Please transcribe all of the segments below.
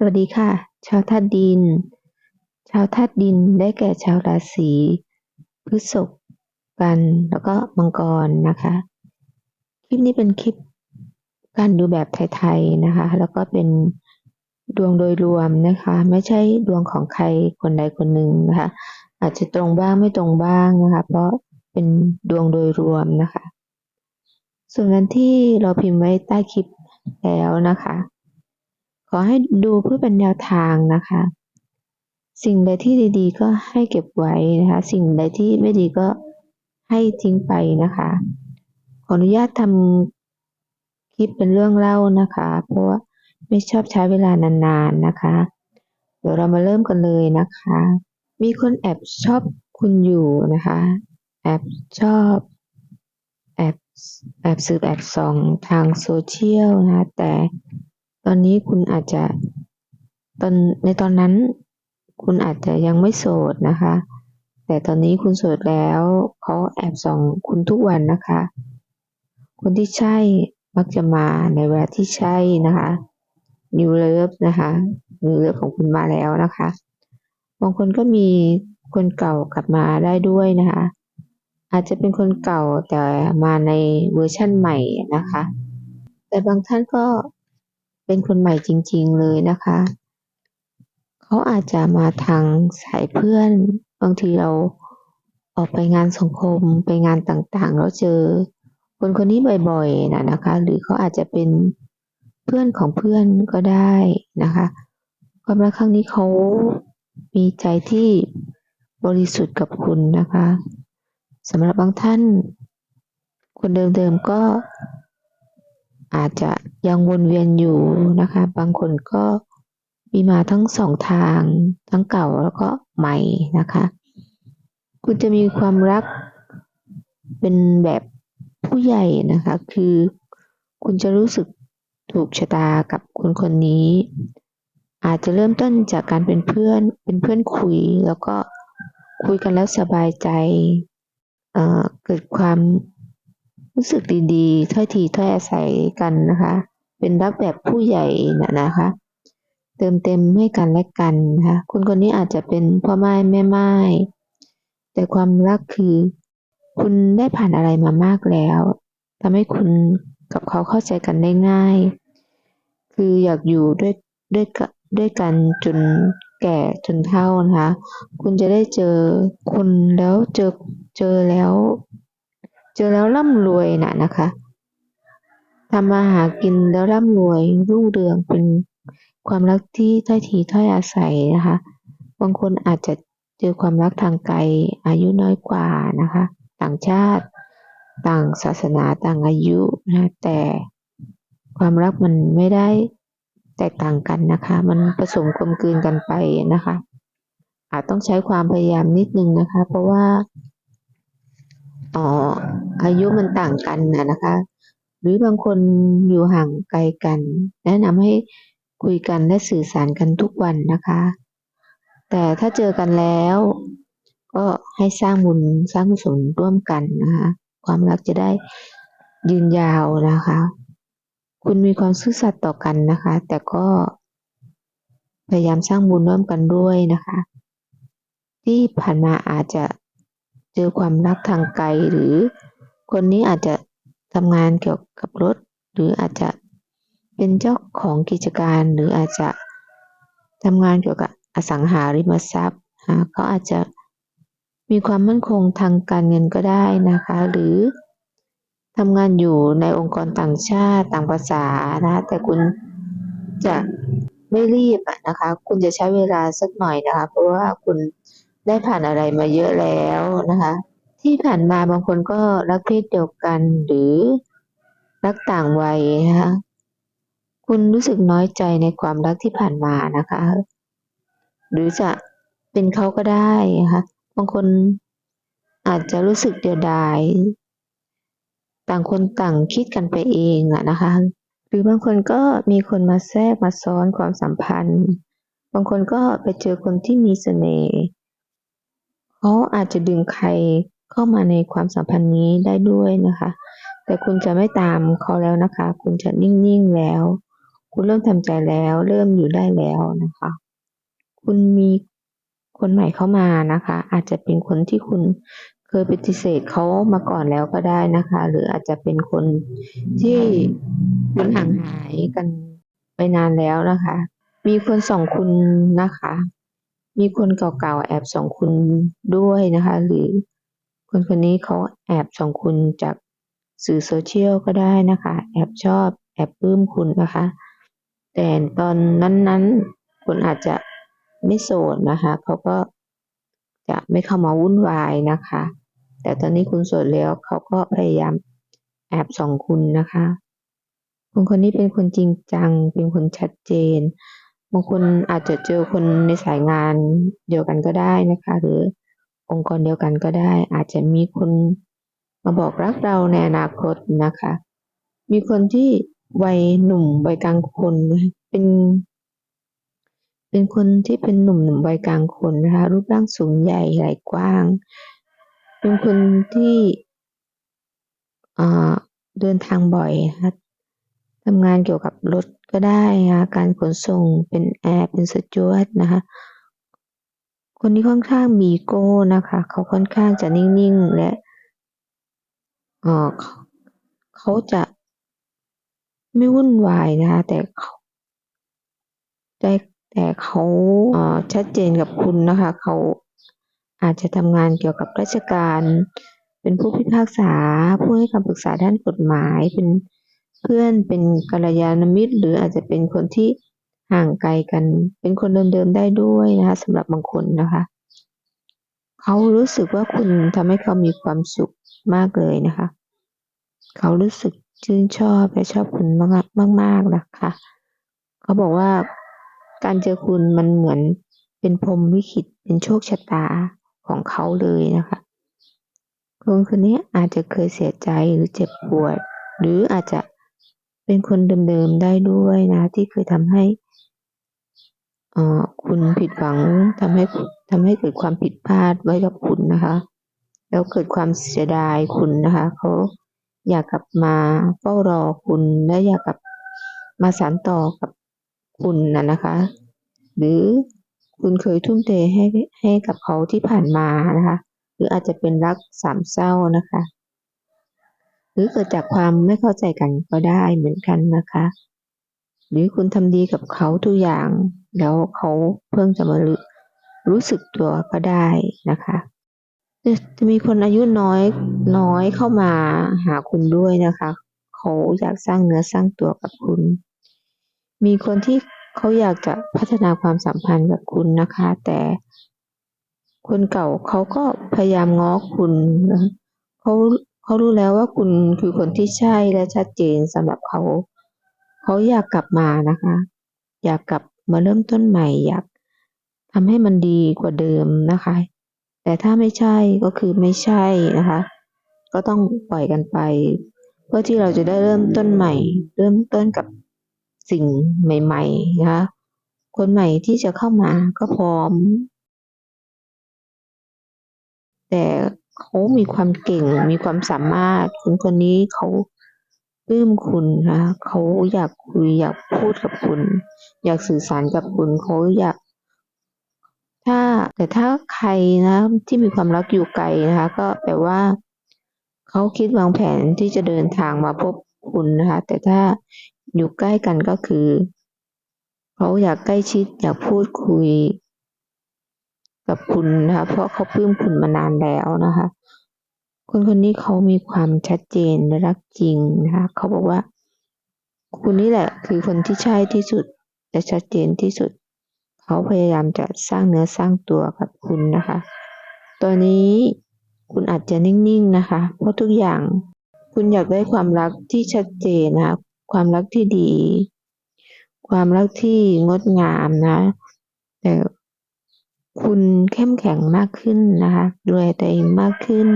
สวัสดีค่ะ ชาวธาตุดิน ชาวธาตุดินได้แก่ชาวราศีพฤษภกันแล้วก็มังกรนะคะ คลิปนี้เป็นคลิปการดูแบบไทยๆนะคะ แล้วก็เป็นดวงโดยรวมนะคะ ไม่ใช่ดวงของใครคนใดคนหนึ่งนะคะ อาจจะตรงบ้างไม่ตรงบ้างนะคะ เพราะเป็นดวงโดยรวมนะคะ ส่วนนั้นที่เราพิมพ์ไว้ใต้คลิปแล้วนะคะ ขอให้ดูเพื่อเป็นแนวทางนะคะ สิ่งใดที่ดีๆ ก็ให้เก็บไว้นะคะ สิ่งใดที่ไม่ดีก็ให้ทิ้งไปนะคะ ขออนุญาตทำคลิปเป็นเรื่องเล่านะคะ เพราะว่าไม่ชอบใช้เวลานานๆนะคะ เดี๋ยวเรามาเริ่มกันเลยนะคะ มีคนแอบชอบคุณอยู่นะคะ แอบชอบแอบแอบสืบแอบส่องทางโซเชียลนะคะแต่ อนนี้คุณอาจจะตอนในตอนนั้น คุณอาจจะยังไม่โสดนะคะ แต่ตอนนี้คุณโสดแล้วเขาแอบส่องคุณทุกวันนะคะ คนที่ใช่มักจะมาในเวลาที่ใช่นะคะนิวเลิฟนะคะนิวเลิฟของคุณมาแล้วนะคะบางคนก็มีคนเก่ากลับมาได้ด้วยนะคะ อาจจะเป็นคนเก่าแต่มาในเวอร์ชั่นใหม่นะคะ แต่บางท่านก็ เป็นคนใหม่จริง ๆ เลยนะคะ เขาอาจจะมาทางสายเพื่อน บางทีเราออกไปงานสังคมไปงานต่างๆ แล้วเจอ คนคนนี้บ่อยๆนะนะคะ หรือเขาอาจจะเป็นเพื่อนของเพื่อนก็ได้นะคะความรักครั้งนี้เขามีใจที่บริสุทธิ์กับคุณนะคะสำหรับบางท่าน คนเดิมๆก็ อาจจะยังวนเวียนอยู่นะคะ บางคนก็มีมาทั้งสองทาง ทั้งเก่าแล้วก็ใหม่นะคะ คุณจะมีความรักเป็นแบบผู้ใหญ่นะคะ คือคุณจะรู้สึกถูกชะตากับคนคนนี้ อาจจะเริ่มต้นจากการเป็นเพื่อน เป็นเพื่อนคุย แล้วก็คุยกันแล้วสบายใจเเกิดความ รู้สึกดีๆ ถ้อยทีถ้อยอาศัยกันนะคะ เป็นรักแบบผู้ใหญ่นะนะคะ เติมเต็มให้กันและกันนะคะคนคนนี้อาจจะเป็นพ่อไม้แม่ไม้แต่ความรักคือ คุณได้ผ่านอะไรมามากแล้วทำให้คุณกับเขาเข้าใจกันได้ง่าย คืออยากอยู่ด้วยด้วยกันด้วยกันจนแก่จนเฒ่านะคะ คุณจะได้เจอคนแล้วเจอเจอแล้ว จอแล้วร่ำรวยน่ะนะคะทำมาหากินแล้วร่ำรวยรุ่งเรืองเป็นความรักที่ถ้อยทีถ้อยอาศัยนะคะ บางคนอาจจะเจอความรักทางไกลอายุน้อยกว่านะคะ ต่างชาติ ต่างศาสนาต่างอายุนะแต่ความรักมันไม่ได้แตกต่างกันนะคะ มันผสมกลมกลืนกันไปนะคะ อาจต้องใช้ความพยายามนิดนึงนะคะ เพราะว่า อ๋ออายุมันต่างกันนะนะคะ หรือบางคนอยู่ห่างไกลกัน แนะนำให้คุยกันและสื่อสารกันทุกวันนะคะ แต่ถ้าเจอกันแล้ว ก็ให้สร้างบุญสร้างกุศลร่วมกันนะคะ ความรักจะได้ยืนยาวนะคะ คุณมีความซื่อสัตย์ต่อกันนะคะ แต่ก็พยายามสร้างบุญร่วมกันด้วยนะคะ ที่ผ่านมาอาจจะ เจอความรักทางไกลหรือคนนี้อาจจะทำงานเกี่ยวกับรถ หรืออาจจะเป็นเจ้าของกิจการหรืออาจจะทำงานเกี่ยวกับอสังหาริมทรัพย์เขาอาจจะมีความมั่นคงทางการเงินก็ได้นะคะ หรือทำงานอยู่ในองค์กรต่างชาติต่างภาษานะแต่คุณจะไม่รีบนะคะ คุณจะใช้เวลาสักหน่อยนะคะ เพราะว่าคุณ ได้ผ่านอะไรมาเยอะแล้วนะคะ ที่ผ่านมาบางคนก็รักเพศเดียวกันหรือรักต่างวัยนะคะคุณรู้สึกน้อยใจในความรักที่ผ่านมานะคะ หรือจะเป็นเขาก็ได้นะคะบางคนอาจจะรู้สึกเดียวดาย ต่างคนต่างคิดกันไปเองอะนะคะ หรือบางคนก็มีคนมาแทรกมาซ้อนความสัมพันธ์ บางคนก็ไปเจอคนที่มีเสน่ห์ เขาอาจจะดึงใครเข้ามาในความสัมพันธ์นี้ได้ด้วยนะคะ แต่คุณจะไม่ตามเขาแล้วนะคะ คุณจะนิ่งๆแล้ว คุณเริ่มทำใจแล้ว เริ่มอยู่ได้แล้วนะคะ คุณมีคนใหม่เข้ามานะคะ อาจจะเป็นคนที่คุณเคยปฏิเสธเขามาก่อนแล้วก็ได้นะคะ หรืออาจจะเป็นคนที่คุณห่างหายกันไปนานแล้วนะคะ มีคนส่องคุณนะคะ มีคนเก่าๆแอบส่องคุณด้วยนะคะ หรือคนคนนี้เขาแอบส่องคุณจากสื่อโซเชียลก็ได้นะคะ แอบชอบแอบปลื้มคุณนะคะ แต่ตอนนั้นๆคุณอาจจะไม่โสดนะคะเขาก็จะไม่เข้ามาวุ่นวายนะคะ แต่ตอนนี้คุณโสดแล้วเขาก็พยายามแอบส่องคุณนะคะคนคนนี้เป็นคนจริงจัง เป็นคนชัดเจน บางคนอาจจะเจอคนในสายงานเดียวกันก็ได้นะคะ หรือองค์กรเดียวกันก็ได้ อาจจะมีคนมาบอกรักเราในอนาคตนะคะ มีคนที่วัยหนุ่มวัยกลางคนเป็น เป็นคนที่เป็นหนุ่มหนุ่มวัยกลางคนนะคะรูปร่างสูงใหญ่ไหล่กว้าง เป็นคนที่เดินทางบ่อยนะคะ ทำงานเกี่ยวกับรถก็ได้นะคะการขนส่งเป็นแอร์เป็นสจวตนะคะคนนี้ค่อนข้างมีโก้นะคะ เขาค่อนข้างจะนิ่งๆ และเออเขาจะไม่วุ่นวายนะคะ แต่เขาแต่แต่เขาเออชัดเจนกับคุณนะคะ เขาอาจจะทำงานเกี่ยวกับราชการ เป็นผู้พิพากษา ผู้ให้คำปรึกษาด้านกฎหมายเป็น เพื่อนเป็นกัลยาณมิตร หรืออาจจะเป็นคนที่ห่างไกลกัน เป็นคนเดิมๆได้ด้วยนะคะสำหรับบางคนนะคะเขารู้สึกว่าคุณทำให้เขามีความสุขมากเลยนะคะ เขารู้สึกชื่นชอบและชอบคุณมากมากมากๆนะคะ เขาบอกว่าการเจอคุณมันเหมือนเป็นพรหมลิขิตเป็นโชคชะตาของเขาเลยนะคะคนคนนี้อาจจะเคยเสียใจหรือเจ็บปวด หรืออาจจะ เป็นคนเดิมๆได้ด้วยนะ ที่เคยทำให้อ่อคุณผิดหวังทำให้ทำให้เกิดความผิดพลาดไว้กับคุณนะคะ แล้วเกิดความเสียดายคุณนะคะเขาอยากกลับมาเฝ้ารอคุณและอยากกลับมาสานต่อกับคุณนะนะคะ หรือคุณเคยทุ่มเทให้ให้กับเขาที่ผ่านมานะคะ หรืออาจจะเป็นรักสามเศร้านะคะ รือเกิดจากความไม่เข้าใจกันก็ได้เหมือนกันนะคะ หรือคุณทำดีกับเขาทุกอย่าง แล้วเขาเพิ่งจะมารู้รู้สึกตัวก็ได้นะคะจะมีคนอายุน้อยน้อยเข้ามาหาคุณด้วยนะคะ เขาอยากสร้างเนื้อสร้างตัวกับคุณ มีคนที่เขาอยากจะพัฒนาความสัมพันธ์กับคุณนะคะ แต่คนเก่าเขาก็พยายามง้อคุณเขา เขารู้แล้วว่าคุณคือคนที่ใช่และชัดเจนสำหรับเขา เขาอยากกลับมานะคะ อยากกลับมาเริ่มต้นใหม่ อยากทำให้มันดีกว่าเดิมนะคะ แต่ถ้าไม่ใช่ก็คือไม่ใช่นะคะ ก็ต้องปล่อยกันไป เพื่อที่เราจะได้เริ่มต้นใหม่ เริ่มต้นกับสิ่งใหม่ ๆ นะคะ คนใหม่ที่จะเข้ามาก็พร้อม แต่ เขามีความเก่ง มีความสามารถคนคนนี้เขาปลื้มคุณนะเขาอยากคุยอยากพูดกับคุณ อยากสื่อสารกับคุณเขาอยาก ถ้าแต่ถ้าใครนะที่มีความรักอยู่ไกลนะคะ ก็แปลว่าเขาคิดวางแผนที่จะเดินทางมาพบคุณนะคะ แต่ถ้าอยู่ใกล้กันก็คือเขาอยากใกล้ชิดอยากพูดคุย กับคุณนะคะ เพราะเขาปลื้มคุณมานานแล้วนะคะ คนคนนี้เขามีความชัดเจนและรักจริงนะคะเขาบอกว่า คุณนี่แหละ คือคนที่ใช่ที่สุดและชัดเจนที่สุด เขาพยายามจะสร้างเนื้อสร้างตัวกับคุณนะคะ ตอนนี้คุณอาจจะนิ่งๆนะคะ เพราะทุกอย่างคุณอยากได้ความรักที่ชัดเจนนะคะความรักที่ดี ความรักที่งดงามนะ แต่ คุณเข้มแข็งมากขึ้นนะคะดูแลตัวเองมากขึ้น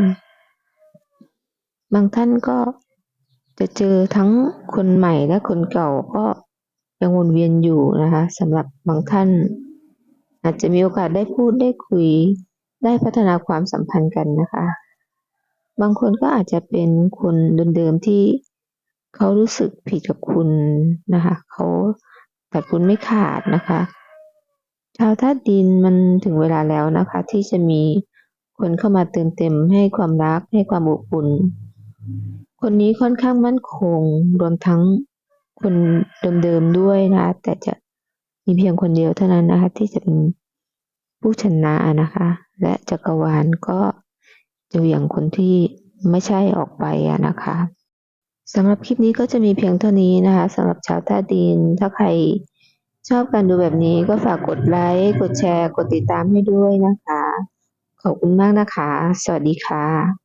บางท่านก็จะเจอทั้งคนใหม่และคนเก่าก็ยังวนเวียนอยู่นะคะสำหรับบางท่าน อาจจะมีโอกาสได้พูดได้คุยได้พัฒนาความสัมพันธ์กันนะคะ บางคนก็อาจจะเป็นคนเดิมๆที่เขารู้สึกผิดกับคุณนะคะ เขาแต่คุณไม่ขาดนะคะ ชาวธาตุดินมันถึงเวลาแล้วนะคะ ที่จะมีคนเข้ามาเติมเต็มให้ความรักให้ความอบอุ่น คนนี้ค่อนข้างมั่นคงรวมทั้งคนเดิมๆด้วยนะ แต่จะมีเพียงคนเดียวเท่านั้นนะคะ ที่จะเป็นผู้ชนะนะคะ และจักรวาลก็จะเหวี่ยงคนที่ไม่ใช่ออกไปนะคะสำหรับคลิปนี้ก็จะมีเพียงเท่านี้นะคะสำหรับชาวธาตุดินถ้าใคร ชอบการดูแบบนี้ก็ฝากกดไลค์ กดแชร์ กดติดตามให้ด้วยนะคะ ขอบคุณมากนะคะ สวัสดีค่ะ